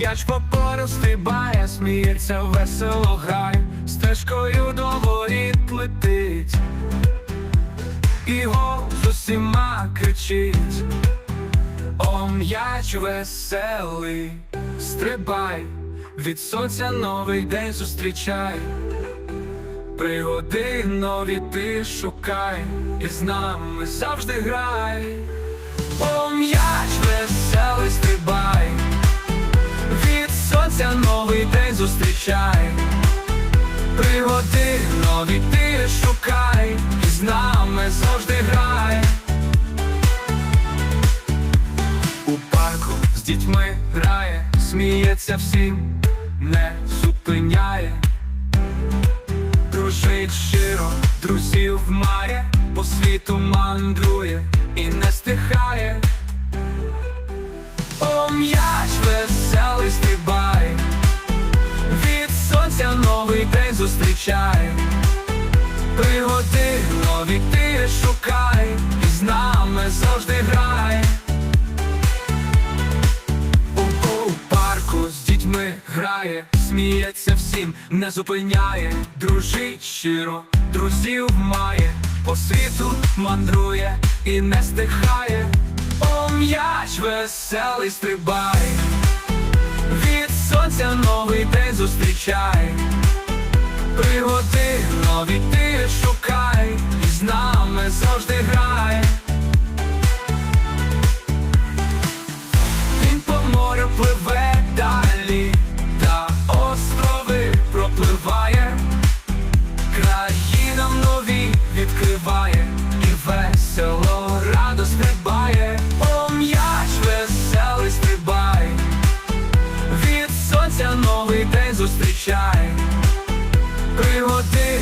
М'яч по полю стрибає, сміється весело грай, стежкою до воріт летить, і гол усіма кричить. О, м'яч веселий, стрибай, від сонця новий день зустрічай. Пригоди нові ти шукай, і з нами завжди грай. О, зустрічай. Пригоди нові ти шукай, і з нами завжди грай. У парку з дітьми грає, сміється всім, не зупиняє. Дружить щиро, друзів має, по світу мандрує і не стихає. Нові ти шукай, і з нами завжди грай. У, парку з дітьми грає, сміється всім, не зупиняє, дружить щиро, друзів має, по світу мандрує і не стихає. О, м'яч веселий стрибай, від сонця новий день зустрічай. Пригоди нові ти відкриває, і весело радо стрибає, о м'яч веселий стрибай, від сонця новий день зустрічай, пригоди